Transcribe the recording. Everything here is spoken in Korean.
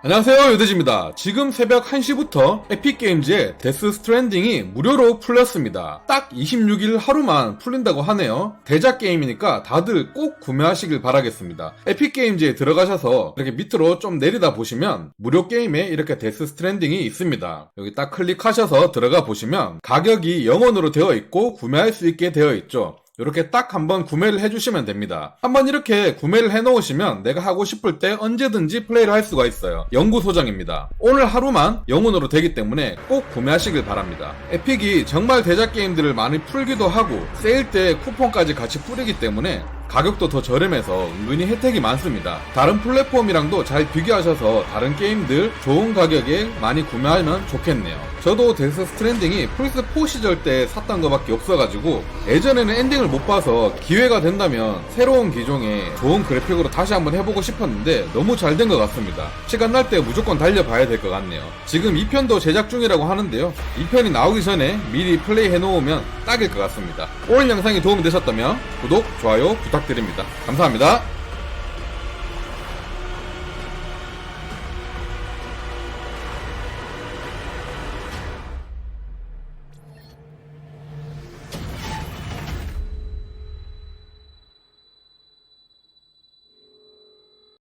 안녕하세요 요드지입니다. 지금 새벽 1시부터 에픽게임즈의 데스 스트랜딩이 무료로 풀렸습니다. 딱 26일 하루만 풀린다고 하네요. 대작 게임이니까 다들 꼭 구매하시길 바라겠습니다. 에픽게임즈에 들어가셔서 이렇게 밑으로 좀 내리다 보시면 무료 게임에 이렇게 데스 스트랜딩이 있습니다. 여기 딱 클릭하셔서 들어가 보시면 가격이 영원으로 되어 있고 구매할 수 있게 되어 있죠 이렇게 딱 한번 구매를 해주시면 됩니다. 한번 이렇게 구매를 해놓으시면 내가 하고 싶을 때 언제든지 플레이를 할 수가 있어요. 영구 소장입니다. 오늘 하루만 영혼으로 되기 때문에 꼭 구매하시길 바랍니다. 에픽이 정말 대작 게임들을 많이 풀기도 하고 세일 때 쿠폰까지 같이 뿌리기 때문에 가격도 더 저렴해서 은근히 혜택이 많습니다. 다른 플랫폼이랑도 잘 비교하셔서 다른 게임들 좋은 가격에 많이 구매하면 좋겠네요. 저도 데스 스트랜딩이 플스4 시절 때 샀던 것밖에 없어가지고 예전에는 엔딩을 못 봐서 기회가 된다면 새로운 기종의 좋은 그래픽으로 다시 한번 해보고 싶었는데 너무 잘 된 것 같습니다. 시간 날 때 무조건 달려봐야 될 것 같네요. 지금 2편도 제작 중이라고 하는데요. 2편이 나오기 전에 미리 플레이 해놓으면 딱일 것 같습니다. 오늘 영상이 도움이 되셨다면 구독, 좋아요 부탁드립니다. 감사합니다.